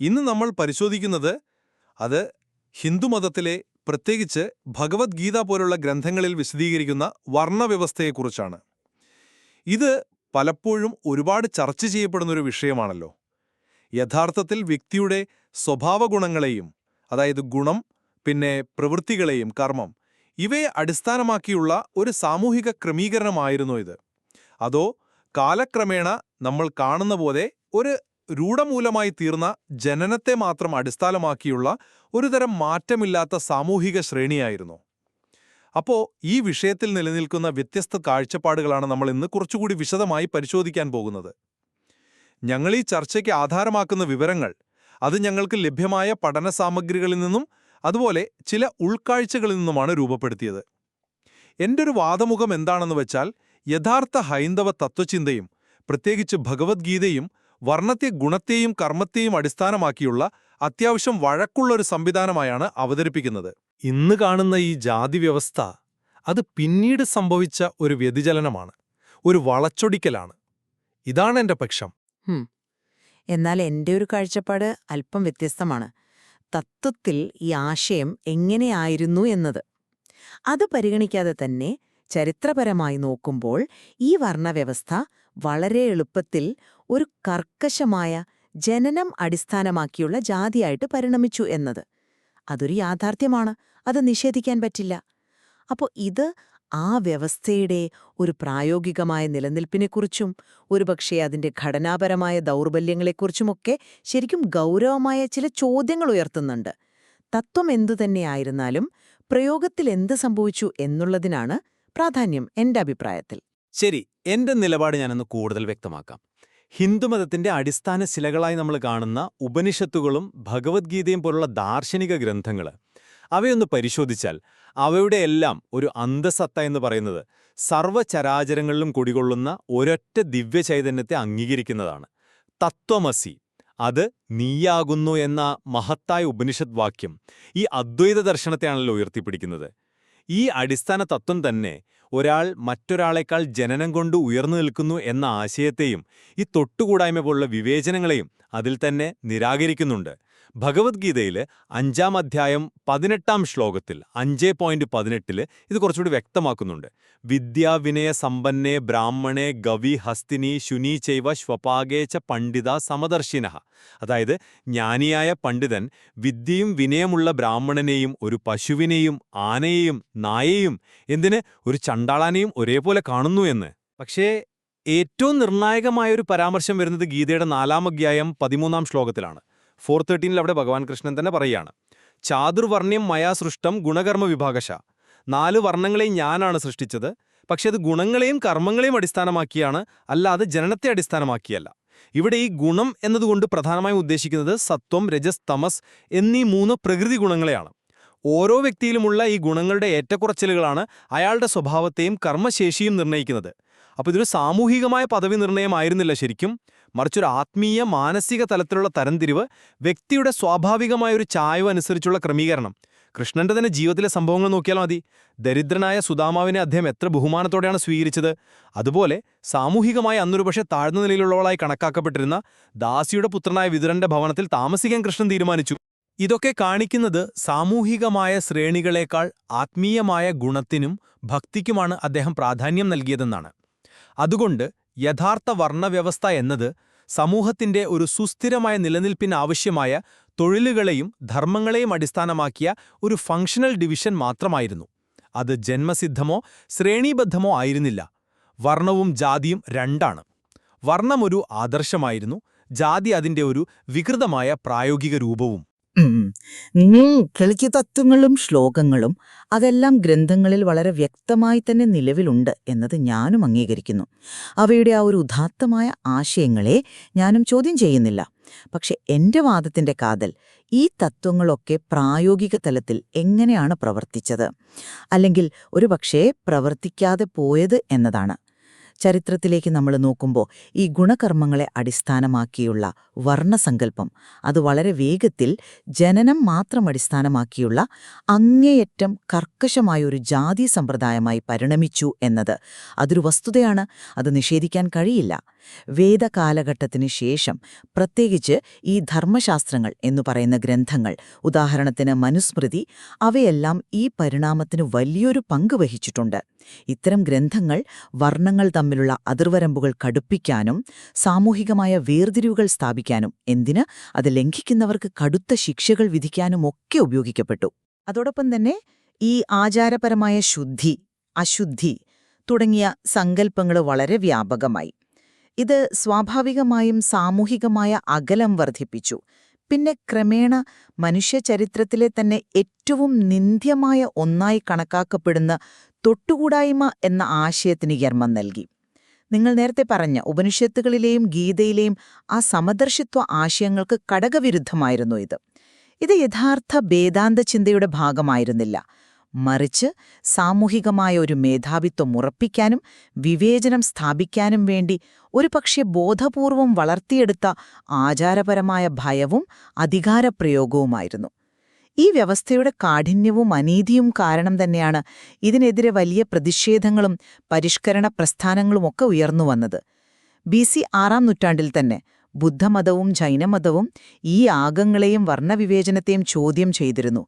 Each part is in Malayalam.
ഇന്ന് നമ്മൾ പരിശോധിക്കുന്നത് അത് ഹിന്ദുമതത്തിലെ പ്രത്യേകിച്ച് ഭഗവത്ഗീത പോലുള്ള ഗ്രന്ഥങ്ങളിൽ വിശദീകരിക്കുന്ന വർണവ്യവസ്ഥയെക്കുറിച്ചാണ്. ഇത് പലപ്പോഴും ഒരുപാട് ചർച്ച ചെയ്യപ്പെടുന്ന ഒരു വിഷയമാണല്ലോ. യഥാർത്ഥത്തിൽ വ്യക്തിയുടെ സ്വഭാവഗുണങ്ങളെയും അതായത് ഗുണം പിന്നെ പ്രവൃത്തികളെയും കർമ്മം ഇവയെ അടിസ്ഥാനമാക്കിയുള്ള ഒരു സാമൂഹിക ക്രമീകരണമായിരുന്നു ഇത്. അതോ കാലക്രമേണ നമ്മൾ കാണുന്ന പോലെ ഒരു രൂഢമൂലമായി തീർന്ന ജനനത്തെ മാത്രം അടിസ്ഥാനമാക്കിയുള്ള ഒരുതരം മാറ്റമില്ലാത്ത സാമൂഹിക ശ്രേണിയായിരുന്നു. അപ്പോൾ ഈ വിഷയത്തിൽ നിലനിൽക്കുന്ന വ്യത്യസ്ത കാഴ്ചപ്പാടുകളാണ് നമ്മൾ ഇന്ന് കുറച്ചുകൂടി വിശദമായി പരിശോധിക്കാൻ പോകുന്നത്. ഞങ്ങൾ ഈ ചർച്ചയ്ക്ക് ആധാരമാക്കുന്ന വിവരങ്ങൾ അത് ഞങ്ങൾക്ക് ലഭ്യമായ പഠന സാമഗ്രികളിൽ നിന്നും അതുപോലെ ചില ഉൾക്കാഴ്ചകളിൽ നിന്നുമാണ് രൂപപ്പെടുത്തിയത്. എന്റെ ഒരു വാദമുഖം എന്താണെന്ന് വെച്ചാൽ യഥാർത്ഥ ഹൈന്ദവ തത്വചിന്തയും പ്രത്യേകിച്ച് ഭഗവത്ഗീതയും വർണത്തെ ഗുണത്തെയും കർമ്മത്തെയും അടിസ്ഥാനമാക്കിയുള്ള അത്യാവശ്യം വഴക്കുള്ള ഒരു സംവിധാനമായാണ് അവതരിപ്പിക്കുന്നത്. ഇന്ന് കാണുന്ന ഈ ജാതി വ്യവസ്ഥ അത് പിന്നീട് സംഭവിച്ച ഒരു വ്യതിചലനമാണ് ഒരു വളച്ചൊടിക്കലാണ്. ഇതാണ് എന്റെ പക്ഷം. എന്നാൽ എന്റെ ഒരു കാഴ്ചപ്പാട് അല്പം വ്യത്യസ്തമാണ്. തത്വത്തിൽ ഈ ആശയം എങ്ങനെയായിരുന്നു എന്നത്? അത് പരിഗണിക്കാതെ തന്നെ ചരിത്രപരമായി നോക്കുമ്പോൾ ഈ വർണവ്യവസ്ഥ വളരെ എളുപ്പത്തിൽ ഒരു കർക്കശമായ ജനനം അടിസ്ഥാനമാക്കിയുള്ള ജാതിയായിട്ട് പരിണമിച്ചു എന്നത്. അതൊരു യാഥാർത്ഥ്യമാണ്. അത് നിഷേധിക്കാൻ പറ്റില്ല. അപ്പോൾ ഇത് ആ വ്യവസ്ഥയുടെ ഒരു പ്രായോഗികമായ നിലനിൽപ്പിനെക്കുറിച്ചും ഒരുപക്ഷെ അതിന്റെ ഘടനാപരമായ ദൗർബല്യങ്ങളെക്കുറിച്ചുമൊക്കെ ശരിക്കും ഗൗരവമായ ചില ചോദ്യങ്ങൾ ഉയർത്തുന്നുണ്ട്. തത്വം എന്തുതന്നെയായിരുന്നാലും പ്രയോഗത്തിൽ എന്ത് സംഭവിച്ചു എന്നുള്ളതിനാണ് പ്രാധാന്യം എന്റെ അഭിപ്രായത്തിൽ. ശരി എന്റെ നിലപാട് ഞാനൊന്ന് കൂടുതൽ വ്യക്തമാക്കാം. ഹിന്ദുമതത്തിന്റെ അടിസ്ഥാന ശിലകളായി നമ്മൾ കാണുന്ന ഉപനിഷത്തുകളും ഭഗവത്ഗീതയും പോലുള്ള ദാർശനിക ഗ്രന്ഥങ്ങൾ അവയൊന്ന് പരിശോധിച്ചാൽ അവയുടെ എല്ലാം ഒരു അന്തസത്ത എന്ന് പറയുന്നത് സർവചരാചരങ്ങളിലും കുടികൊള്ളുന്ന ഒരൊറ്റ ദിവ്യചൈതന്യത്തെ അംഗീകരിക്കുന്നതാണ്. തത്വമസി അത് നീയാകുന്നു എന്ന മഹത്തായ ഉപനിഷത് വാക്യം ഈ അദ്വൈത ദർശനത്തെയാണല്ലോ ഉയർത്തിപ്പിടിക്കുന്നത്. ഈ അടിസ്ഥാന തത്വം തന്നെ ഒരാൾ മറ്റൊരാളെക്കാൾ ജനനം കൊണ്ട് ഉയർന്നു നിൽക്കുന്നു എന്ന ആശയത്തെയും ഈ തൊട്ടുകൂടായ്മ പോലുള്ള വിവേചനങ്ങളെയും അതിൽ തന്നെ നിരാകരിക്കുന്നുണ്ട്. ഭഗവത്ഗീതയിൽ അഞ്ചാം അധ്യായം പതിനെട്ടാം ശ്ലോകത്തിൽ അഞ്ചേ പോയിന്റ് പതിനെട്ടിൽ ഇത് കുറച്ചുകൂടി വ്യക്തമാക്കുന്നുണ്ട്. വിദ്യാവിനയ സമ്പന്നേ ബ്രാഹ്മണേ ഗവി ഹസ്തിനി ശുനി ചൈവ ശ്വപാകേച്ച പണ്ഡിത സമദർശിന. അതായത് ജ്ഞാനിയായ പണ്ഡിതൻ വിദ്യയും വിനയമുള്ള ബ്രാഹ്മണനെയും ഒരു പശുവിനെയും ആനയെയും നായയും എന്തിന് ഒരു ചണ്ടാളാനെയും ഒരേപോലെ കാണുന്നു എന്ന്. പക്ഷേ ഏറ്റവും നിർണായകമായൊരു പരാമർശം വരുന്നത് ഗീതയുടെ നാലാം അധ്യായം പതിമൂന്നാം ശ്ലോകത്തിലാണ്. ഫോർ തേർട്ടീനിൽ അവിടെ ഭഗവാൻ കൃഷ്ണൻ തന്നെ പറയുകയാണ്. ചാതുർവർണ്യം മയാ സൃഷ്ടം ഗുണകർമ്മ വിഭാഗശ. നാല് വർണങ്ങളെയും ഞാനാണ് സൃഷ്ടിച്ചത്. പക്ഷേ അത് ഗുണങ്ങളെയും കർമ്മങ്ങളെയും അടിസ്ഥാനമാക്കിയാണ് അല്ലാതെ ജനനത്തെ അടിസ്ഥാനമാക്കിയല്ല. ഇവിടെ ഈ ഗുണം എന്നതുകൊണ്ട് പ്രധാനമായും ഉദ്ദേശിക്കുന്നത് സത്വം രജസ് തമസ് എന്നീ മൂന്ന് പ്രകൃതി ഗുണങ്ങളെയാണ്. ഓരോ വ്യക്തിയിലുമുള്ള ഈ ഗുണങ്ങളുടെ ഏറ്റക്കുറച്ചിലുകളാണ് അയാളുടെ സ്വഭാവത്തെയും കർമ്മശേഷിയും നിർണയിക്കുന്നത്. അപ്പോൾ ഇതൊരു സാമൂഹികമായ പദവി നിർണയമായിരുന്നില്ല ശരിക്കും. മറിച്ചൊരു ആത്മീയ മാനസിക തലത്തിലുള്ള തരംതിരിവ് വ്യക്തിയുടെ സ്വാഭാവികമായ ഒരു ചായവ് അനുസരിച്ചുള്ള ക്രമീകരണം. കൃഷ്ണന്റെ തന്നെ ജീവിതത്തിലെ സംഭവങ്ങൾ നോക്കിയാൽ മതി. ദരിദ്രനായ സുദാമാവിനെ അദ്ദേഹം എത്ര ബഹുമാനത്തോടെയാണ് സ്വീകരിച്ചത്. അതുപോലെ സാമൂഹികമായി അന്നൊരു പക്ഷേ താഴ്ന്ന നിലയിലുള്ളവളായി കണക്കാക്കപ്പെട്ടിരുന്ന ദാസിയുടെ പുത്രനായ വിതുരന്റെ ഭവനത്തിൽ താമസിക്കാൻ കൃഷ്ണൻ തീരുമാനിച്ചു. ഇതൊക്കെ കാണിക്കുന്നത് സാമൂഹികമായ ശ്രേണികളേക്കാൾ ആത്മീയമായ ഗുണത്തിനും ഭക്തിക്കുമാണ് അദ്ദേഹം പ്രാധാന്യം നൽകിയതെന്നാണ്. അതുകൊണ്ട് യഥാർത്ഥ വർണവ്യവസ്ഥ എന്നത് സമൂഹത്തിന്റെ ഒരു സുസ്ഥിരമായ നിലനിൽപ്പിന് ആവശ്യമായ തൊഴിലുകളെയും ധർമ്മങ്ങളെയും അടിസ്ഥാനമാക്കിയ ഒരു ഫങ്ഷണൽ ഡിവിഷൻ മാത്രമായിരുന്നു. അത് ജന്മസിദ്ധമോ ശ്രേണീബദ്ധമോ ആയിരുന്നില്ല. വർണവും ജാതിയും രണ്ടാണ്. വർണമൊരു ആദർശമായിരുന്നു. ജാതി അതിന്റെ ഒരു വികൃതമായ പ്രായോഗിക രൂപവും. കിളിക്ക് തത്വങ്ങളും ശ്ലോകങ്ങളും അതെല്ലാം ഗ്രന്ഥങ്ങളിൽ വളരെ വ്യക്തമായി തന്നെ നിലവിലുണ്ട് എന്നത് ഞാനും അംഗീകരിക്കുന്നു. അവയുടെ ആ ഒരു ഉദാത്തമായ ആശയങ്ങളെ ഞാനും ചോദ്യം ചെയ്യുന്നില്ല. പക്ഷെ എന്റെ വാദത്തിന്റെ കാതൽ ഈ തത്വങ്ങളൊക്കെ പ്രായോഗിക തലത്തിൽ എങ്ങനെയാണ് പ്രവർത്തിച്ചത്? അല്ലെങ്കിൽ ഒരുപക്ഷേ പ്രവർത്തിക്കാതെ പോയത് എന്നതാണ്. ചരിത്രത്തിലേക്ക് നമ്മൾ നോക്കുമ്പോൾ ഈ ഗുണകർമ്മങ്ങളെ അടിസ്ഥാനമാക്കിയുള്ള വർണസങ്കല്പം അത് വളരെ വേഗത്തിൽ ജനനം മാത്രം അടിസ്ഥാനമാക്കിയുള്ള അങ്ങേയറ്റം കർക്കശമായൊരു ജാതി സമ്പ്രദായമായി പരിണമിച്ചു എന്നത് അതൊരു വസ്തുതയാണ് അത് നിഷേധിക്കാൻ കഴിയില്ല. വേദകാലഘട്ടത്തിന് ശേഷം പ്രത്യേകിച്ച് ഈ ധർമ്മശാസ്ത്രങ്ങൾ എന്നു പറയുന്ന ഗ്രന്ഥങ്ങൾ ഉദാഹരണത്തിന് മനുസ്മൃതി അവയെല്ലാം ഈ പരിണാമത്തിന് വലിയൊരു പങ്ക് വഹിച്ചിട്ടുണ്ട്. ഇത്തരം ഗ്രന്ഥങ്ങൾ വർണങ്ങൾ തമ്മിലുള്ള അതിർവരമ്പുകൾ കടുപ്പിക്കാനും സാമൂഹികമായ വേർതിരിവുകൾ സ്ഥാപിക്കാനും എന്തിന് അത് ലംഘിക്കുന്നവർക്ക് കടുത്ത ശിക്ഷകൾ വിധിക്കാനും ഒക്കെ ഉപയോഗിക്കപ്പെട്ടു. അതോടൊപ്പം തന്നെ ഈ ആചാരപരമായ ശുദ്ധി അശുദ്ധി തുടങ്ങിയ സങ്കല്പങ്ങൾ വളരെ വ്യാപകമായി. ഇത് സ്വാഭാവികമായും സാമൂഹികമായ അകലം വർദ്ധിപ്പിച്ചു. പിന്നെ ക്രമേണ മനുഷ്യചരിത്രത്തിലെ തന്നെ ഏറ്റവും നിന്ദ്യമായ ഒന്നായി കണക്കാക്കപ്പെടുന്ന തൊട്ടുകൂടായ്മ എന്ന ആശയത്തിന് ജന്മം നൽകി. നിങ്ങൾ നേരത്തെ പറഞ്ഞ ഉപനിഷത്തുകളിലെയും ഗീതയിലെയും ആ സമദർശിത്വ ആശയങ്ങൾക്ക് കടകവിരുദ്ധമായിരുന്നു ഇത്. ഇത് യഥാർത്ഥ വേദാന്ത ചിന്തയുടെ ഭാഗമായിരുന്നില്ല. മറിച്ച് സാമൂഹികമായ ഒരു മേധാവിത്വം ഉറപ്പിക്കാനും വിവേചനം സ്ഥാപിക്കാനും വേണ്ടി ഒരുപക്ഷെ ബോധപൂർവം വളർത്തിയെടുത്ത ആചാരപരമായ ഭയവും അധികാരപ്രയോഗവുമായിരുന്നു. ഈ വ്യവസ്ഥയുടെ കാഠിന്യവും അനീതിയും കാരണം തന്നെയാണ് ഇതിനെതിരെ വലിയ പ്രതിഷേധങ്ങളും പരിഷ്കരണ പ്രസ്ഥാനങ്ങളുമൊക്കെ ഉയർന്നുവന്നത് ബി സി ആറാം നൂറ്റാണ്ടിൽ തന്നെ ബുദ്ധമതവും ജൈനമതവും ഈ ആഗങ്ങളെയും വർണവിവേചനത്തെയും ചോദ്യം ചെയ്തിരുന്നു.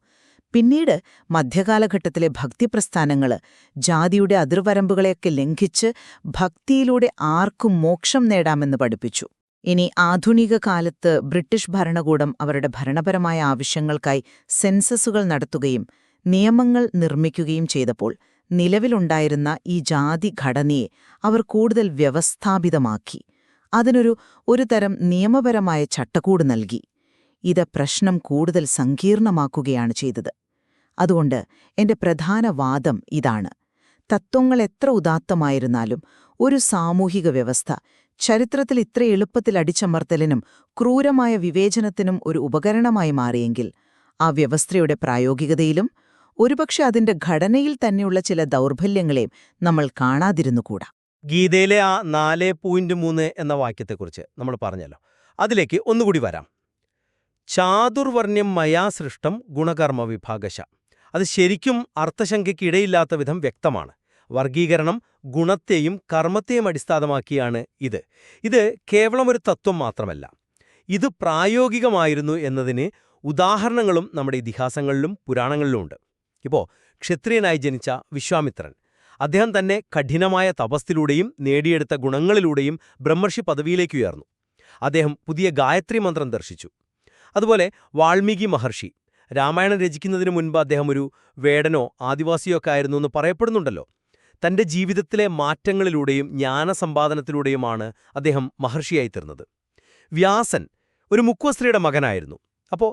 പിന്നീട് മധ്യകാലഘട്ടത്തിലെ ഭക്തിപ്രസ്ഥാനങ്ങൾ ജാതിയുടെ അതിർവരമ്പുകളെയൊക്കെ ലംഘിച്ച് ഭക്തിയിലൂടെ ആർക്കും മോക്ഷം നേടാമെന്ന് പഠിപ്പിച്ചു. ഇനി ആധുനിക കാലത്ത് ബ്രിട്ടീഷ് ഭരണകൂടം അവരുടെ ഭരണപരമായ ആവശ്യങ്ങൾക്കായി സെൻസസുകൾ നടത്തുകയും നിയമങ്ങൾ നിർമ്മിക്കുകയും ചെയ്തപ്പോൾ നിലവിലുണ്ടായിരുന്ന ഈ ജാതി ഘടനയെ അവർ കൂടുതൽ വ്യവസ്ഥാപിതമാക്കി. അതിനൊരു ഒരു തരം നിയമപരമായ ചട്ടക്കൂട് നൽകി. ഇത് പ്രശ്നം കൂടുതൽ സങ്കീർണമാക്കുകയാണ് ചെയ്തത്. അതുകൊണ്ട് എന്റെ പ്രധാന വാദം ഇതാണ്. തത്വങ്ങൾ എത്ര ഉദാത്തമായിരുന്നാലും ഒരു സാമൂഹിക വ്യവസ്ഥ ചരിത്രത്തിൽ ഇത്ര എളുപ്പത്തിൽ അടിച്ചമർത്തലിനും ക്രൂരമായ വിവേചനത്തിനും ഒരു ഉപകരണമായി മാറിയെങ്കിൽ ആ വ്യവസ്ഥയുടെ പ്രായോഗികതയിലും ഒരുപക്ഷെ അതിന്റെ ഘടനയിൽ തന്നെയുള്ള ചില ദൗർബല്യങ്ങളെയും നമ്മൾ കാണാതിരുന്നുകൂടാ. ഗീതയിലെ ആ നാല് പോയിന്റ് മൂന്ന് എന്ന വാക്യത്തെക്കുറിച്ച് നമ്മൾ പറഞ്ഞല്ലോ. അതിലേക്ക് ഒന്നുകൂടി വരാം. ചാതുർവർണ്യം മയാ സൃഷ്ടം ഗുണകർമ്മ വിഭാഗശ. അത് ശരിക്കും അർത്ഥശങ്കയ്ക്ക് ഇടയില്ലാത്ത വിധം വ്യക്തമാണ്. വർഗീകരണം ഗുണത്തെയും കർമ്മത്തെയും അടിസ്ഥാനമാക്കിയാണ് ഇത്. ഇത് കേവലം ഒരു തത്വം മാത്രമല്ല. ഇത് പ്രായോഗികമായിരുന്നു എന്നതിന് ഉദാഹരണങ്ങളും നമ്മുടെ ഇതിഹാസങ്ങളിലും പുരാണങ്ങളിലുമുണ്ട് ഇപ്പോൾ ക്ഷത്രിയനായി ജനിച്ച വിശ്വാമിത്രൻ അദ്ദേഹം തന്നെ കഠിനമായ തപസ്സിലൂടെയും നേടിയെടുത്ത ഗുണങ്ങളിലൂടെയും ബ്രഹ്മർഷി പദവിയിലേക്ക് ഉയർന്നു. അദ്ദേഹം പുതിയ ഗായത്രി മന്ത്രം ദർശിച്ചു. അതുപോലെ വാൽമീകി മഹർഷി രാമായണം രചിക്കുന്നതിന് മുൻപ് അദ്ദേഹം ഒരു വേടനോ ആദിവാസിയോ ഒക്കെ ആയിരുന്നു എന്ന് പറയപ്പെടുന്നുണ്ടല്ലോ. തന്റെ ജീവിതത്തിലെ മാറ്റങ്ങളിലൂടെയും ജ്ഞാനസമ്പാദനത്തിലൂടെയുമാണ് അദ്ദേഹം മഹർഷിയായി തീർന്നത് വ്യാസൻ ഒരു മുക്വസ്ത്രീയുടെ മകനായിരുന്നു. അപ്പോൾ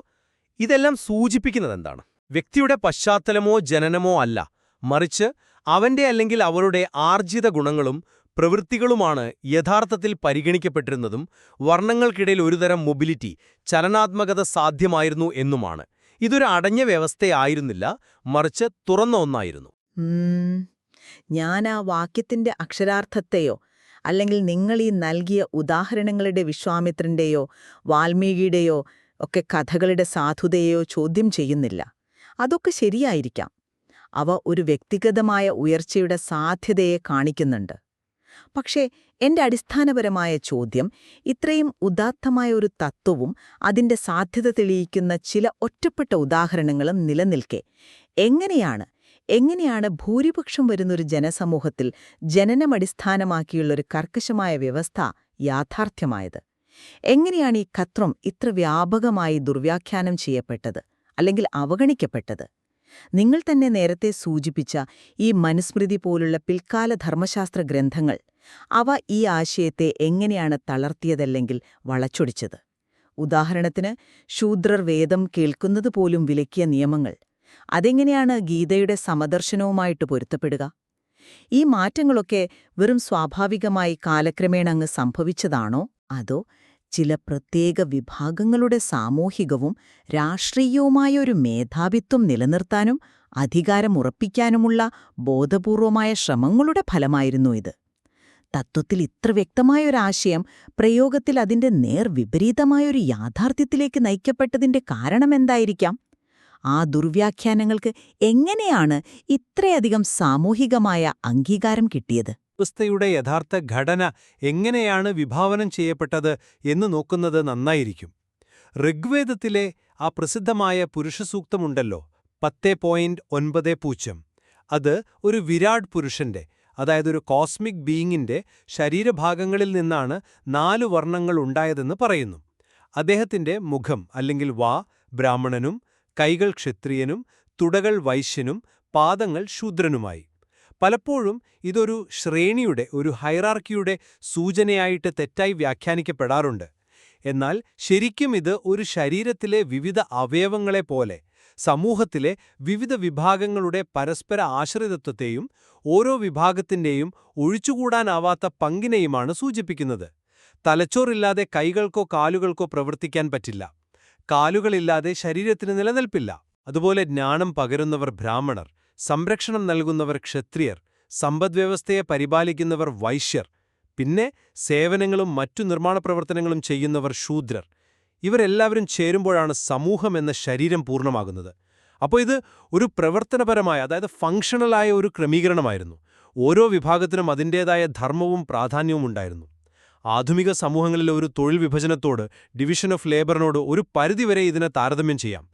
ഇതെല്ലാം സൂചിപ്പിക്കുന്നത് എന്താണ് വ്യക്തിയുടെ പശ്ചാത്തലമോ ജനനമോ അല്ല. മറിച്ച് അവന്റെ അല്ലെങ്കിൽ അവരുടെ ആർജിത ഗുണങ്ങളും പ്രവൃത്തികളുമാണ് യഥാർത്ഥത്തിൽ പരിഗണിക്കപ്പെട്ടിരുന്നതും വർണങ്ങൾക്കിടയിൽ ഒരുതരം മൊബിലിറ്റി ചലനാത്മകത സാധ്യമായിരുന്നു എന്നുമാണ്. ഇതൊരു അടഞ്ഞ വ്യവസ്ഥയായിരുന്നില്ല മറിച്ച് തുറന്ന ഒന്നായിരുന്നു. ഞാൻ ആ വാക്യത്തിന്റെ അക്ഷരാർത്ഥത്തെയോ അല്ലെങ്കിൽ നിങ്ങൾ ഈ നൽകിയ ഉദാഹരണങ്ങളുടെ വിശ്വാമിത്രന്റെയോ വാൽമീകിയുടെയോ ഒക്കെ കഥകളുടെ സാധുതയെയോ ചോദ്യം ചെയ്യുന്നില്ല. അതൊക്കെ ശരിയായിരിക്കാം. അവ ഒരു വ്യക്തിഗതമായ ഉയർച്ചയുടെ സാധ്യതയെ കാണിക്കുന്നുണ്ട്. പക്ഷേ എന്റെ അടിസ്ഥാനപരമായ ചോദ്യം ഇത്രയും ഉദാത്തമായ ഒരു തത്വവും അതിന്റെ സാധ്യത തെളിയിക്കുന്ന ചില ഒറ്റപ്പെട്ട ഉദാഹരണങ്ങളും നിലനിൽക്കെ. എങ്ങനെയാണ് എങ്ങനെയാണ് ഭൂരിപക്ഷം വരുന്നൊരു ജനസമൂഹത്തിൽ ജനനമടിസ്ഥാനമാക്കിയുള്ളൊരു കർക്കശമായ വ്യവസ്ഥ യാഥാർത്ഥ്യമായത്? എങ്ങനെയാണ് ഈ കത്രം ഇത്ര വ്യാപകമായി ദുർവ്യാഖ്യാനം ചെയ്യപ്പെട്ടത് അല്ലെങ്കിൽ അവഗണിക്കപ്പെട്ടത്? നിങ്ങൾ തന്നെ നേരത്തെ സൂചിപ്പിച്ച ഈ മനുസ്മൃതി പോലുള്ള പിൽക്കാല ധർമ്മശാസ്ത്ര ഗ്രന്ഥങ്ങൾ അവ ഈ ആശയത്തെ എങ്ങനെയാണ് തളർത്തിയതല്ലെങ്കിൽ വളച്ചൊടിച്ചത്? ഉദാഹരണത്തിന് ശൂദ്രർ വേദം കേൾക്കുന്നത് പോലും വിലക്കിയ നിയമങ്ങൾ അതെങ്ങനെയാണ് ഗീതയുടെ സമദർശനവുമായിട്ട് പൊരുത്തപ്പെടുക? ഈ മാറ്റങ്ങളൊക്കെ വെറും സ്വാഭാവികമായി കാലക്രമേണ അങ്ങ് സംഭവിച്ചതാണോ? അതോ ചില പ്രത്യേക വിഭാഗങ്ങളുടെ സാമൂഹികവും രാഷ്ട്രീയവുമായ ഒരു മേധാവിത്വം നിലനിർത്താനും അധികാരമുറപ്പിക്കാനുമുള്ള ബോധപൂർവമായ ശ്രമങ്ങളുടെ ഫലമായിരുന്നു ഇത്? തത്വത്തിൽ ഇത്ര വ്യക്തമായൊരാശയം പ്രയോഗത്തിൽ അതിന്റെ നേർവിപരീതമായൊരു യാഥാർത്ഥ്യത്തിലേക്ക് നയിക്കപ്പെട്ടതിന്റെ കാരണമെന്തായിരിക്കാം? ആ ദുർവ്യാഖ്യാനങ്ങൾക്ക് എങ്ങനെയാണ് ഇത്രയധികം സാമൂഹികമായ അംഗീകാരം കിട്ടിയത്? വ്യവസ്ഥയുടെ യഥാർത്ഥ ഘടന എങ്ങനെയാണ് വിഭാവനം ചെയ്യപ്പെട്ടത് എന്ന് നോക്കുന്നത് നന്നായിരിക്കും. ഋഗ്വേദത്തിലെ ആ പ്രസിദ്ധമായ പുരുഷസൂക്തമുണ്ടല്ലോ പത്തേ പോയിന്റ് ഒൻപത് പൂജ്യം. അത് ഒരു വിരാട് പുരുഷന്റെ അതായത് ഒരു കോസ്മിക് ബീയിങ്ങിന്റെ ശരീരഭാഗങ്ങളിൽ നിന്നാണ് നാലു വർണങ്ങൾ ഉണ്ടായതെന്ന് പറയുന്നു. അദ്ദേഹത്തിന്റെ മുഖം അല്ലെങ്കിൽ വാ ബ്രാഹ്മണനും കൈകൾ ക്ഷത്രിയനും തുടകൾ വൈശ്യനും പാദങ്ങൾ ശൂദ്രനുമായി. പലപ്പോഴും ഇതൊരു ശ്രേണിയുടെ ഒരു ഹൈറാർക്കിയുടെ സൂചനയായിട്ട് തെറ്റായി വ്യാഖ്യാനിക്കപ്പെടാറുണ്ട്. എന്നാൽ ശരിക്കും ഇത് ഒരു ശരീരത്തിലെ വിവിധ അവയവങ്ങളെപ്പോലെ സമൂഹത്തിലെ വിവിധ വിഭാഗങ്ങളുടെ പരസ്പര ആശ്രിതത്വത്തെയും ഓരോ വിഭാഗത്തിന്റെയും ഒഴിച്ചുകൂടാനാവാത്ത പങ്കിനെയുമാണ് സൂചിപ്പിക്കുന്നത്. തലച്ചോറില്ലാതെ കൈകൾക്കോ കാലുകൾക്കോ പ്രവർത്തിക്കാൻ പറ്റില്ല. കാലുകളില്ലാതെ ശരീരത്തിന് നിലനിൽപ്പില്ല. അതുപോലെ ജ്ഞാനം പകരുന്നവർ ബ്രാഹ്മണർ സംരക്ഷണം നൽകുന്നവർ ക്ഷത്രിയർ സമ്പദ്വ്യവസ്ഥയെ പരിപാലിക്കുന്നവർ വൈശ്യർ പിന്നെ സേവനങ്ങളും മറ്റു നിർമ്മാണ പ്രവർത്തനങ്ങളും ചെയ്യുന്നവർ ശൂദ്രർ. ഇവരെല്ലാവരും ചേരുമ്പോഴാണ് സമൂഹം എന്ന ശരീരം പൂർണമാകുന്നത്. അപ്പോൾ ഇത് ഒരു പ്രവർത്തനപരമായ അതായത് ഫങ്ഷണലായ ഒരു ക്രമീകരണമായിരുന്നു. ഓരോ വിഭാഗത്തിനും അതിന്റേതായ ധർമ്മവും പ്രാധാന്യവും ഉണ്ടായിരുന്നു. ആധുനിക സമൂഹങ്ങളിലെ ഒരു തൊഴിൽ വിഭജനത്തോട് ഡിവിഷൻ ഓഫ് ലേബറിനോട് ഒരു പരിധിവരെ ഇതിനെ താരതമ്യം ചെയ്യാം.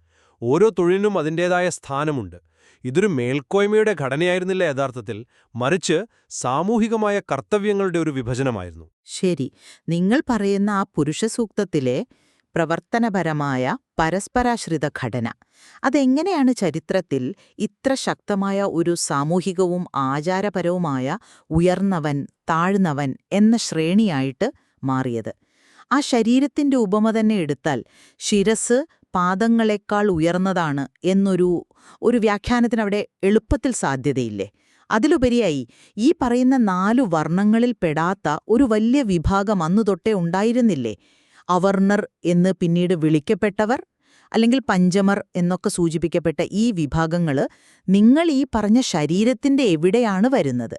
ഓരോ തൊഴിലിനും അതിന്റേതായ സ്ഥാനമുണ്ട്. ഇതൊരു മേൽക്കോയ്മയുടെ ഘടനയായിരുന്നില്ല യഥാർത്ഥത്തിൽ മറിച്ച് സാമൂഹികമായ കർത്തവ്യങ്ങളുടെ ഒരു വിഭജനമായിരുന്നു. ശരി. നിങ്ങൾ പറയുന്ന ആ പുരുഷസൂക്തത്തിലെ പ്രവർത്തനപരമായ പരസ്പരാശ്രിത ഘടന. അതെങ്ങനെയാണ് ചരിത്രത്തിൽ ഇത്ര ശക്തമായ ഒരു സാമൂഹികവും ആചാരപരവുമായ ഉയർന്നവൻ താഴ്ന്നവൻ എന്ന ശ്രേണിയായിട്ട് മാറിയത്? ആ ശരീരത്തിന്റെ ഉപമ തന്നെ എടുത്താൽ ശിരസ് പാദങ്ങളെക്കാൾ ഉയർന്നതാണ് എന്നൊരു ഒരു വ്യാഖ്യാനത്തിനവിടെ എളുപ്പത്തിൽ സാധ്യതയില്ലേ? അതിലുപരിയായി ഈ പറയുന്ന നാലു വർണങ്ങളിൽ പെടാത്ത ഒരു വലിയ വിഭാഗം അന്നു തൊട്ടേ ഉണ്ടായിരുന്നില്ലേ? അവർണർ എന്ന് പിന്നീട് വിളിക്കപ്പെട്ടവർ അല്ലെങ്കിൽ പഞ്ചമർ എന്നൊക്കെ സൂചിപ്പിക്കപ്പെട്ട ഈ വിഭാഗങ്ങൾ നിങ്ങൾ ഈ പറഞ്ഞ ശരീരത്തിന്റെ എവിടെയാണ് വരുന്നത്?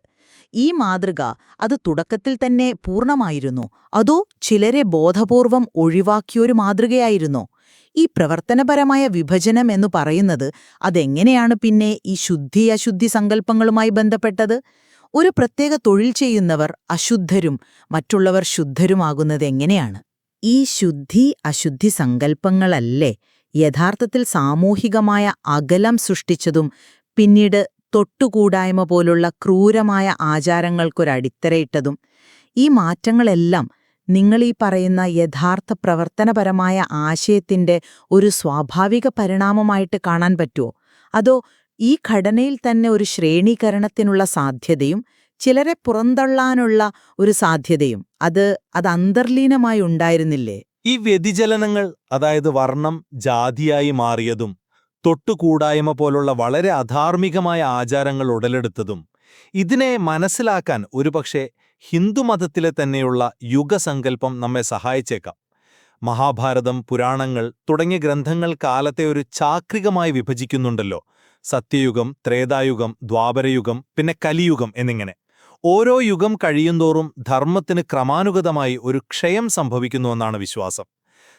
ഈ മാതൃക അത് തുടക്കത്തിൽ തന്നെ പൂർണമായിരുന്നോ? അതോ ചിലരെ ബോധപൂർവം ഒഴിവാക്കിയൊരു മാതൃകയായിരുന്നോ? ഈ പ്രവർത്തനപരമായ വിഭജനം എന്നു പറയുന്നത് അതെങ്ങനെയാണ് പിന്നെ ഈ ശുദ്ധി അശുദ്ധി സങ്കല്പങ്ങളുമായി ബന്ധപ്പെട്ടത്? ഒരു പ്രത്യേക തൊഴിൽ ചെയ്യുന്നവർ അശുദ്ധരും മറ്റുള്ളവർ ശുദ്ധരുമാകുന്നത് എങ്ങനെയാണ്? ഈ ശുദ്ധി അശുദ്ധി സങ്കല്പങ്ങളല്ലേ യഥാർത്ഥത്തിൽ സാമൂഹികമായ അകലം സൃഷ്ടിച്ചതും പിന്നീട് തൊട്ടുകൂടായ്മ പോലുള്ള ക്രൂരമായ ആചാരങ്ങൾക്കൊരടിത്തരയിട്ടതും ഈ മാറ്റങ്ങളെല്ലാം നിങ്ങളീ പറയുന്ന യഥാർത്ഥ പ്രവർത്തനപരമായ ആശയത്തിന്റെ ഒരു സ്വാഭാവിക പരിണാമമായിട്ട് കാണാൻ പറ്റുമോ അതോ ഈ ഘടനയിൽ തന്നെ ഒരു ശ്രേണീകരണത്തിനുള്ള സാധ്യതയും ചിലരെ പുറന്തള്ളാനുള്ള ഒരു സാധ്യതയും. അത് അത് അന്തർലീനമായി ഉണ്ടായിരുന്നില്ലേ? ഈ വ്യതിചലനങ്ങൾ അതായത് വർണം ജാതിയായി മാറിയതും തൊട്ടുകൂടായ്മ പോലുള്ള വളരെ അധാർമികമായ ആചാരങ്ങൾ ഉടലെടുത്തതും ഇതിനെ മനസ്സിലാക്കാൻ ഒരുപക്ഷെ ഹിന്ദുമതത്തിലെ തന്നെയുള്ള യുഗസങ്കല്പം നമ്മെ സഹായിച്ചേക്കാം. മഹാഭാരതം പുരാണങ്ങൾ തുടങ്ങിയ ഗ്രന്ഥങ്ങൾ കാലത്തെ ഒരു ചാക്രികമായി വിഭജിക്കുന്നുണ്ടല്ലോ. സത്യയുഗം ത്രേതായുഗം ദ്വാപരയുഗം പിന്നെ കലിയുഗം എന്നിങ്ങനെ. ഓരോ യുഗം കഴിയുന്തോറും ധർമ്മത്തിന് ക്രമാനുഗതമായി ഒരു ക്ഷയം സംഭവിക്കുന്നുവെന്നാണ് വിശ്വാസം.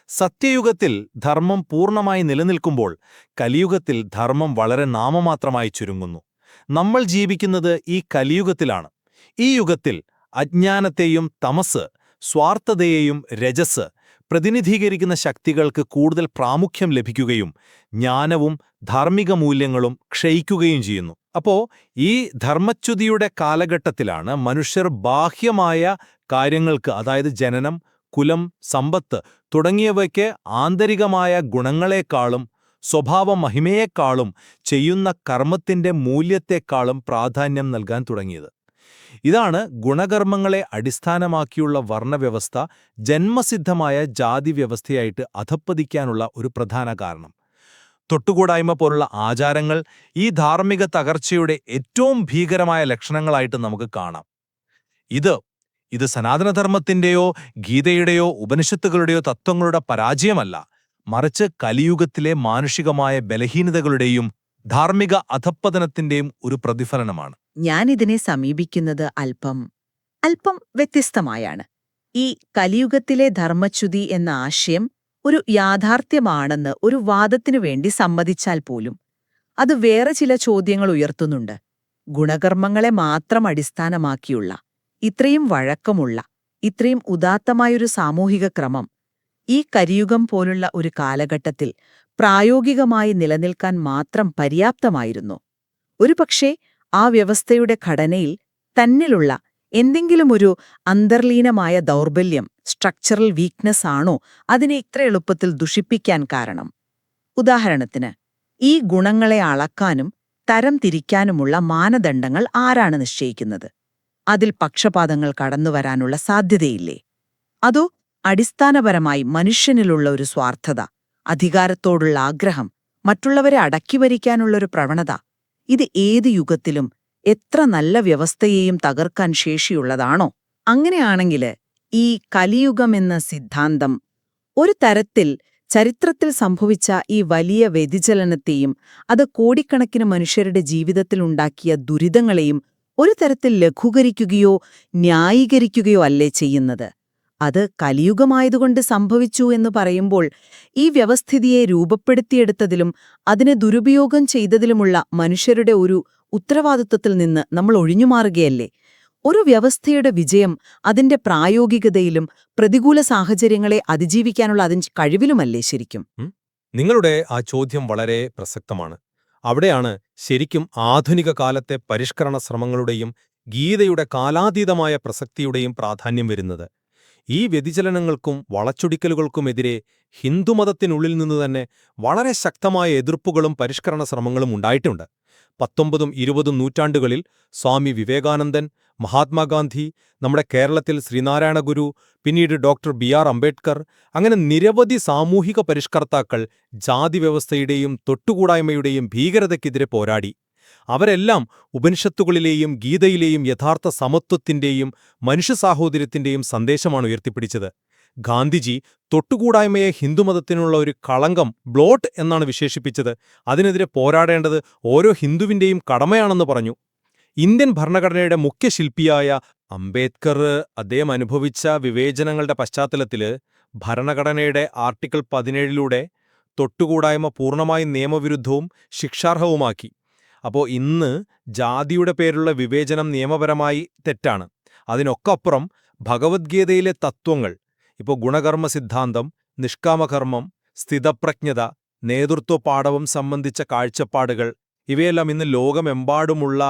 സത്യയുഗത്തിൽ ധർമ്മം പൂർണമായി നിലനിൽക്കുമ്പോൾ കലിയുഗത്തിൽ ധർമ്മം വളരെ നാമമാത്രമായി ചുരുങ്ങുന്നു. നമ്മൾ ജീവിക്കുന്നത് ഈ കലിയുഗത്തിലാണ്. ഈ യുഗത്തിൽ അജ്ഞാനത്തെയും തമസ് സ്വാർത്ഥതയെയും രജസ് പ്രതിനിധീകരിക്കുന്ന ശക്തികൾക്ക് കൂടുതൽ പ്രാമുഖ്യം ലഭിക്കുകയും ജ്ഞാനവും ധാർമ്മിക മൂല്യങ്ങളും ക്ഷയിക്കുകയും ചെയ്യുന്നു. അപ്പോ ഈ ധർമ്മച്യുതിയുടെ കാലഘട്ടത്തിലാണ് മനുഷ്യർ ബാഹ്യമായ കാര്യങ്ങൾക്ക് അതായത് ജനനം കുലം സമ്പത്ത് തുടങ്ങിയവയ്ക്ക് ആന്തരികമായ ഗുണങ്ങളെക്കാളും സ്വഭാവ മഹിമയെക്കാളും ചെയ്യുന്ന കർമ്മത്തിന്റെ മൂല്യത്തെക്കാളും പ്രാധാന്യം നൽകാൻ തുടങ്ങിയത്. ഇതാണ് ഗുണകർമ്മങ്ങളെ അടിസ്ഥാനമാക്കിയുള്ള വർണവ്യവസ്ഥ ജന്മസിദ്ധമായ ജാതി വ്യവസ്ഥയായിട്ട് അധപ്പതിക്കാനുള്ള ഒരു പ്രധാന കാരണം. തൊട്ടുകൂടായ്മ പോലുള്ള ആചാരങ്ങൾ ഈ ധാർമ്മിക തകർച്ചയുടെ ഏറ്റവും ഭീകരമായ ലക്ഷണങ്ങളായിട്ട് നമുക്ക് കാണാം. ഇത് ഇത് സനാതനധർമ്മത്തിന്റെയോ ഗീതയുടെയോ ഉപനിഷത്തുകളുടെയോ തത്വങ്ങളുടെ പരാജയമല്ല മറിച്ച് കലിയുഗത്തിലെ മാനുഷികമായ ബലഹീനതകളുടെയും ധാർമ്മിക അധപ്പതനത്തിന്റെയും ഒരു പ്രതിഫലനമാണ്. ഞാൻ ഇതിനെ സമീപിക്കുന്നത് അല്പം അല്പം വ്യത്യസ്തമായാണ്. ഈ കലിയുഗത്തിലെ ധർമ്മച്യുതി എന്ന ആശയം ഒരു യാഥാർത്ഥ്യമാണെന്ന് ഒരു വാദത്തിനു വേണ്ടി സമ്മതിച്ചാൽ പോലും അത് വേറെ ചില ചോദ്യങ്ങൾ ഉയർത്തുന്നുണ്ട്. ഗുണകർമ്മങ്ങളെ മാത്രം അടിസ്ഥാനമാക്കിയുള്ള ഇത്രയും വഴക്കമുള്ള ഇത്രയും ഉദാത്തമായൊരു സാമൂഹിക ക്രമം ഈ കരിയുഗം പോലുള്ള ഒരു കാലഘട്ടത്തിൽ പ്രായോഗികമായി നിലനിൽക്കാൻ മാത്രം പര്യാപ്തമായിരുന്നു. ഒരുപക്ഷേ ആ വ്യവസ്ഥയുടെ ഘടനയിൽ തന്നിലുള്ള എന്തെങ്കിലുമൊരു അന്തർലീനമായ ദൗർബല്യം സ്ട്രക്ചറൽ വീക്ക്നെസ് ആണോ അതിനെ ഇത്ര എളുപ്പത്തിൽ ദുഷിപ്പിക്കാൻ കാരണം? ഉദാഹരണത്തിന് ഈ ഗുണങ്ങളെ അളക്കാനും തരംതിരിക്കാനുമുള്ള മാനദണ്ഡങ്ങൾ ആരാണ് നിശ്ചയിക്കുന്നത്? അതിൽ പക്ഷപാതങ്ങൾ കടന്നുവരാനുള്ള സാധ്യതയില്ലേ? അതോ അടിസ്ഥാനപരമായി മനുഷ്യനിലുള്ള ഒരു സ്വാർത്ഥത അധികാരത്തോടുള്ള ആഗ്രഹം മറ്റുള്ളവരെ അടക്കിവരിക്കാനുള്ളൊരു പ്രവണത? ഇത് ഏത് യുഗത്തിലും എത്ര നല്ല വ്യവസ്ഥയെയും തകർക്കാൻ ശേഷിയുള്ളതാണോ? അങ്ങനെയാണെങ്കിൽ ഈ കലിയുഗമെന്ന സിദ്ധാന്തം ഒരു തരത്തിൽ ചരിത്രത്തിൽ സംഭവിച്ച ഈ വലിയ വ്യതിചലനത്തെയും അത് കോടിക്കണക്കിന് മനുഷ്യരുടെ ജീവിതത്തിലുണ്ടാക്കിയ ദുരിതങ്ങളെയും ഒരു തരത്തിൽ ലഘൂകരിക്കുകയോ ന്യായീകരിക്കുകയോ അല്ലേ ചെയ്യുന്നത്? അത് കലിയുഗമായതുകൊണ്ട് സംഭവിച്ചു എന്ന് പറയുമ്പോൾ ഈ വ്യവസ്ഥിതിയെ രൂപപ്പെടുത്തിയെടുത്തതിലും അതിനെ ദുരുപയോഗം ചെയ്തതിലുമുള്ള മനുഷ്യരുടെ ഒരു ഉത്തരവാദിത്വത്തിൽ നിന്ന് നമ്മൾ ഒഴിഞ്ഞുമാറുകയല്ലേ? ഒരു വ്യവസ്ഥയുടെ വിജയം അതിന്റെ പ്രായോഗികതയിലും പ്രതികൂല സാഹചര്യങ്ങളെ അതിജീവിക്കാനുള്ള അതിന്റെ കഴിവിലുമല്ലേ ശരിക്കും? നിങ്ങളുടെ ആ ചോദ്യം വളരെ പ്രസക്തമാണ്. അവിടെയാണ് ശരിക്കും ആധുനിക കാലത്തെ പരിഷ്കരണ ശ്രമങ്ങളുടെയും ഗീതയുടെ കാലാതീതമായ പ്രസക്തിയുടെയും പ്രാധാന്യം വരുന്നത്. ഈ വ്യതിചലനങ്ങൾക്കും വളച്ചൊടിക്കലുകൾക്കുമെതിരെ ഹിന്ദുമതത്തിനുള്ളിൽ നിന്ന് തന്നെ വളരെ ശക്തമായ എതിർപ്പുകളും പരിഷ്കരണ ശ്രമങ്ങളും ഉണ്ടായിട്ടുണ്ട്. പത്തൊമ്പതും ഇരുപതും നൂറ്റാണ്ടുകളിൽ സ്വാമി വിവേകാനന്ദൻ മഹാത്മാഗാന്ധി നമ്മുടെ കേരളത്തിൽ ശ്രീനാരായണ ഗുരു പിന്നീട് ഡോക്ടർ ബി ആർ അംബേദ്കർ അങ്ങനെ നിരവധി സാമൂഹിക പരിഷ്കർത്താക്കൾ ജാതി വ്യവസ്ഥയുടെയും തൊട്ടുകൂടായ്മയുടെയും ഭീകരതയ്ക്കെതിരെ പോരാടി. അവരെല്ലാം ഉപനിഷത്തുകളിലെയും ഗീതയിലെയും യഥാർത്ഥ സമത്വത്തിന്റെയും മനുഷ്യസാഹോദര്യത്തിന്റെയും സന്ദേശമാണ് ഉയർത്തിപ്പിടിച്ചത്. ഗാന്ധിജി തൊട്ടുകൂടായ്മയെ ഹിന്ദുമതത്തിനുള്ള ഒരു കളങ്കം ബ്ലോട്ട് എന്നാണ് വിശേഷിപ്പിച്ചത്. അതിനെതിരെ പോരാടേണ്ടത് ഓരോ ഹിന്ദുവിന്റെയും കടമയാണെന്ന് പറഞ്ഞു. ഇന്ത്യൻ ഭരണഘടനയുടെ മുഖ്യ ശില്പിയായ അംബേദ്കർ അദ്ദേഹം അനുഭവിച്ച വിവേചനങ്ങളുടെ പശ്ചാത്തലത്തിൽ ഭരണഘടനയുടെ ആർട്ടിക്കിൾ പതിനേഴിലൂടെ തൊട്ടുകൂടായ്മ പൂർണമായും നിയമവിരുദ്ധവും ശിക്ഷാർഹവുമാക്കി. അപ്പോൾ ഇന്ന് ജാതിയുടെ പേരിലുള്ള വിവേചനം നിയമപരമായി തെറ്റാണ്. അതിനൊക്കപ്പുറം ഭഗവത്ഗീതയിലെ തത്വങ്ങൾ ഇപ്പോൾ ഗുണകർമ്മ സിദ്ധാന്തം നിഷ്കാമകർമ്മം സ്ഥിതപ്രജ്ഞത നേതൃത്വ പാഠവും സംബന്ധിച്ച കാഴ്ചപ്പാടുകൾ ഇവയെല്ലാം ഇന്ന് ലോകമെമ്പാടുമുള്ള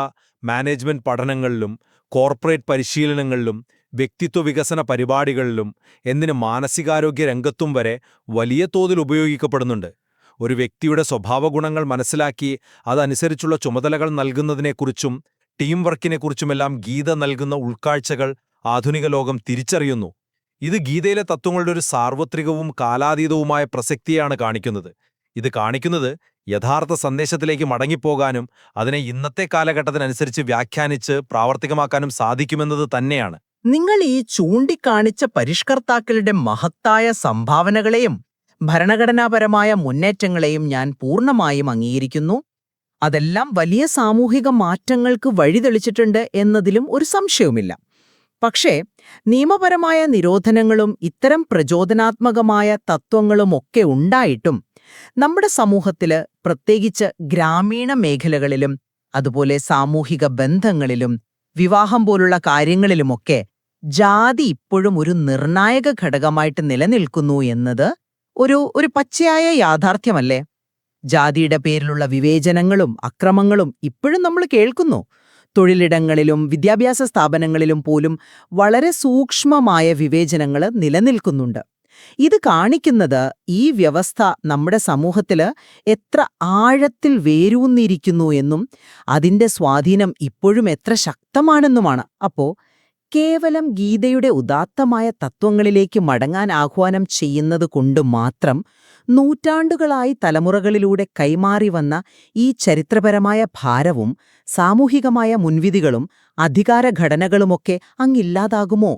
മാനേജ്മെന്റ് പഠനങ്ങളിലും കോർപ്പറേറ്റ് പരിശീലനങ്ങളിലും വ്യക്തിത്വ വികസന പരിപാടികളിലും എന്തിന് മാനസികാരോഗ്യ രംഗത്തും വരെ വലിയ തോതിൽ ഉപയോഗിക്കപ്പെടുന്നുണ്ട്. ഒരു വ്യക്തിയുടെ സ്വഭാവഗുണങ്ങൾ മനസ്സിലാക്കി അതനുസരിച്ചുള്ള ചുമതലകൾ നൽകുന്നതിനെക്കുറിച്ചും ടീം വർക്കിനെക്കുറിച്ചുമെല്ലാം ഗീത നൽകുന്ന ഉൾക്കാഴ്ചകൾ ആധുനിക ലോകം തിരിച്ചറിയുന്നു. ഇത് ഗീതയിലെ തത്വങ്ങളുടെ ഒരു സാർവത്രികവും കാലാതീതവുമായ പ്രസക്തിയാണ് കാണിക്കുന്നത്. ഇത് കാണിക്കുന്നത് യഥാർത്ഥ സന്ദേശത്തിലേക്ക് മടങ്ങിപ്പോകാനും അതിനെ ഇന്നത്തെ കാലഘട്ടത്തിനനുസരിച്ച് വ്യാഖ്യാനിച്ച് പ്രാവർത്തികമാക്കാനും സാധിക്കുമെന്നത് തന്നെയാണ്. നിങ്ങൾ ഈ ചൂണ്ടിക്കാണിച്ച പരിഷ്കർത്താക്കളുടെ മഹത്തായ സംഭാവനകളെയും ഭരണഘടനാപരമായ മുന്നേറ്റങ്ങളെയും ഞാൻ പൂർണമായും അംഗീകരിക്കുന്നു. അതെല്ലാം വലിയ സാമൂഹിക മാറ്റങ്ങൾക്ക് വഴിതെളിച്ചിട്ടുണ്ട് എന്നതിലും ഒരു സംശയവുമില്ല. പക്ഷേ നിയമപരമായ നിരോധനങ്ങളും ഇത്തരം പ്രചോദനാത്മകമായ തത്വങ്ങളുമൊക്കെ ഉണ്ടായിട്ടും നമ്മുടെ സമൂഹത്തിൽ പ്രത്യേകിച്ച് ഗ്രാമീണ മേഖലകളിലും അതുപോലെ സാമൂഹിക ബന്ധങ്ങളിലും വിവാഹം പോലുള്ള കാര്യങ്ങളിലുമൊക്കെ ജാതി ഇപ്പോഴും ഒരു നിർണായക ഘടകമായിട്ട് നിലനിൽക്കുന്നു എന്നത് ഒരു ഒരു പച്ചയായ യാഥാർത്ഥ്യമല്ലേ? ജാതിയുടെ പേരിലുള്ള വിവേചനങ്ങളും അക്രമങ്ങളും ഇപ്പോഴും നമ്മൾ കേൾക്കുന്നു. തൊഴിലിടങ്ങളിലും വിദ്യാഭ്യാസ സ്ഥാപനങ്ങളിലും പോലും വളരെ സൂക്ഷ്മമായ വിവേചനങ്ങൾ നിലനിൽക്കുന്നുണ്ട്. ഇത് കാണിക്കുന്നത് ഈ വ്യവസ്ഥ നമ്മുടെ സമൂഹത്തിൽ എത്ര ആഴത്തിൽ വേരൂന്നിരിക്കുന്നു എന്നും അതിന്റെ സ്വാധീനം ഇപ്പോഴും എത്ര ശക്തമാണെന്നുമാണ്. അപ്പോ കേവലം ഗീതയുടെ ഉദാത്തമായ തത്വങ്ങളിലേക്ക് മടങ്ങാൻ ആഹ്വാനം ചെയ്യുന്നത് കൊണ്ട് മാത്രം നൂറ്റാണ്ടുകളായി തലമുറകളിലൂടെ കൈമാറി വന്ന ഈ ചരിത്രപരമായ ഭാരവും സാമൂഹികമായ മുൻവിധികളും അധികാരഘടനകളുമൊക്കെ അങ്ങില്ലാതാകുമോ?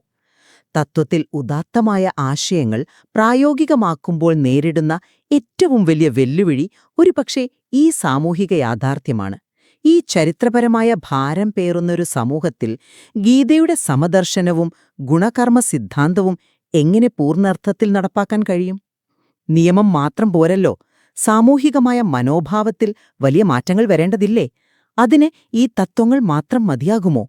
തത്വത്തിൽ ഉദാത്തമായ ആശയങ്ങൾ പ്രായോഗികമാക്കുമ്പോൾ നേരിടുന്ന ഏറ്റവും വലിയ വെല്ലുവിളി ഒരുപക്ഷെ ഈ സാമൂഹിക യാഥാർത്ഥ്യമാണ്. ഈ ചരിത്രപരമായ ഭാരം പേറുന്നൊരു സമൂഹത്തിൽ ഗീതയുടെ സമദർശനവും ഗുണകർമ്മ സിദ്ധാന്തവും എങ്ങനെ പൂർണർത്ഥത്തിൽ നടപ്പാക്കാൻ കഴിയും? നിയമം മാത്രം പോരല്ലോ. സാമൂഹികമായ മനോഭാവത്തിൽ വലിയ മാറ്റങ്ങൾ വരേണ്ടതില്ലേ? അതിന് ഈ തത്വങ്ങൾ മാത്രം മതിയാകുമോ?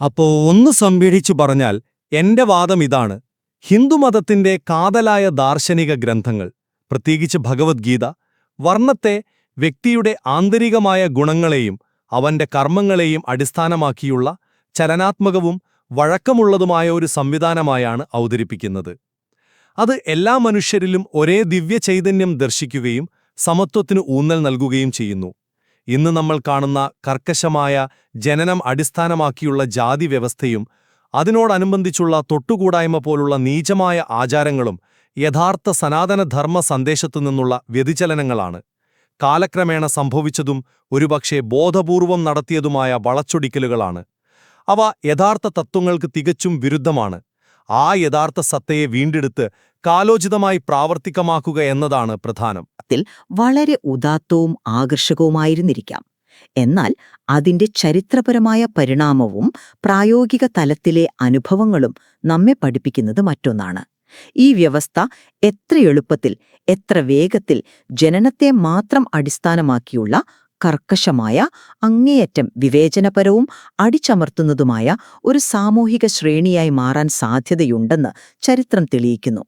അപ്പോ ഒന്ന് സംവേടിച്ചു പറഞ്ഞാൽ എന്റെ വാദം ഇതാണ്. ഹിന്ദുമതത്തിന്റെ കാതലായ ദാർശനിക ഗ്രന്ഥങ്ങൾ പ്രത്യേകിച്ച് ഭഗവത്ഗീത വർണത്തെ വ്യക്തിയുടെ ആന്തരികമായ ഗുണങ്ങളെയും അവന്റെ കർമ്മങ്ങളെയും അടിസ്ഥാനമാക്കിയുള്ള ചലനാത്മകവും വഴക്കമുള്ളതുമായ ഒരു സംവിധാനമായാണ് അവതരിപ്പിക്കുന്നത്. അത് എല്ലാ മനുഷ്യരിലും ഒരേ ദിവ്യ ചൈതന്യം ദർശിക്കുകയും സമത്വത്തിന് ഊന്നൽ നൽകുകയും ചെയ്യുന്നു. ഇന്ന് നമ്മൾ കാണുന്ന കർക്കശമായ ജനനം അടിസ്ഥാനമാക്കിയുള്ള ജാതി വ്യവസ്ഥയും അതിനോടനുബന്ധിച്ചുള്ള തൊട്ടുകൂടായ്മ പോലുള്ള നീചമായ ആചാരങ്ങളും യഥാർത്ഥ സനാതനധർമ്മ സന്ദേശത്തു നിന്നുള്ള വ്യതിചലനങ്ങളാണ്. കാലക്രമേണ സംഭവിച്ചതും ഒരുപക്ഷെ ബോധപൂർവം നടത്തിയതുമായ വളച്ചൊടിക്കലുകളാണ്. അവ യഥാർത്ഥ തത്വങ്ങൾക്ക് തികച്ചും വിരുദ്ധമാണ്. ആ യഥാർത്ഥ സത്തയെ വീണ്ടെടുത്ത് കാലോചിതമായി പ്രാവർത്തികമാക്കുക എന്നതാണ് പ്രധാനം. വളരെ ഉദാത്തവും ആകർഷകവുമായിരുന്നിരിക്കാം. എന്നാൽ അതിന്റെ ചരിത്രപരമായ പരിണാമവും പ്രായോഗിക തലത്തിലെ അനുഭവങ്ങളും നമ്മെ പഠിപ്പിക്കുന്നത് മറ്റൊന്നാണ്. ഈ വ്യവസ്ഥ എത്ര എളുപ്പത്തിൽ എത്ര വേഗത്തിൽ ജനനത്തെ മാത്രം അടിസ്ഥാനമാക്കിയുള്ള കർക്കശമായ അങ്ങേയറ്റം വിവേചനപരവും അടിച്ചമർത്തുന്നതുമായ ഒരു സാമൂഹിക ശ്രേണിയായി മാറാൻ സാധ്യതയുണ്ടെന്ന് ചരിത്രം തെളിയിക്കുന്നു.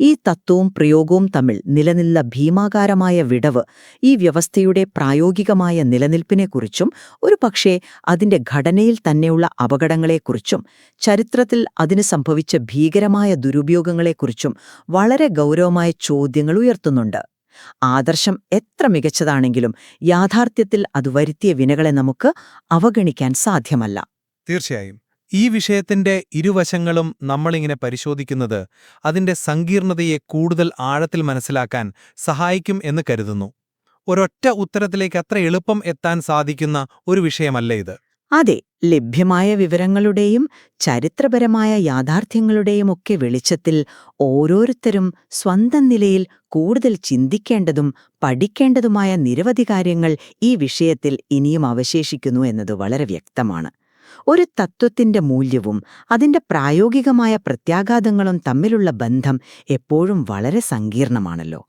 ഈ തത്വവും പ്രയോഗവും തമ്മിൽ നിലനില്ല ഭീമാകാരമായ വിടവ് ഈ വ്യവസ്ഥയുടെ പ്രായോഗികമായ നിലനിൽപ്പിനെക്കുറിച്ചും ഒരു പക്ഷേ അതിന്റെ ഘടനയിൽ തന്നെയുള്ള അപകടങ്ങളെക്കുറിച്ചും ചരിത്രത്തിൽ അതിന് സംഭവിച്ച ഭീകരമായ ദുരുപയോഗങ്ങളെക്കുറിച്ചും വളരെ ഗൗരവമായ ചോദ്യങ്ങൾ ഉയർത്തുന്നുണ്ട്. ആദർശം എത്ര മികച്ചതാണെങ്കിലും യാഥാർത്ഥ്യത്തിൽ അത് വരുത്തിയ വിനകളെ നമുക്ക് അവഗണിക്കാൻ സാധ്യമല്ല. തീർച്ചയായും. ഈ വിഷയത്തിന്റെ ഇരുവശങ്ങളും നമ്മളിങ്ങനെ പരിശോധിക്കുന്നത് അതിന്റെ സങ്കീർണതയെ കൂടുതൽ ആഴത്തിൽ മനസ്സിലാക്കാൻ സഹായിക്കും എന്ന് കരുതുന്നു. ഒരൊറ്റ ഉത്തരത്തിലേക്ക് അത്ര എളുപ്പം എത്താൻ സാധിക്കുന്ന ഒരു വിഷയമല്ല ഇത്. അതെ ലഭ്യമായ വിവരങ്ങളുടെയും ചരിത്രപരമായ യാഥാർത്ഥ്യങ്ങളുടെയും ഒക്കെ വെളിച്ചത്തിൽ ഓരോരുത്തരും സ്വന്തം നിലയിൽ കൂടുതൽ ചിന്തിക്കേണ്ടതും പഠിക്കേണ്ടതുമായ നിരവധി കാര്യങ്ങൾ ഈ വിഷയത്തിൽ ഇനിയും അവശേഷിക്കുന്നു എന്നത് വളരെ വ്യക്തമാണ്. ഒരു തത്വത്തിന്റെ മൂല്യവും അതിന്റെ പ്രായോഗികമായ പ്രത്യാഘാതങ്ങളും തമ്മിലുള്ള ബന്ധം എപ്പോഴും വളരെ സങ്കീർണമാണല്ലോ.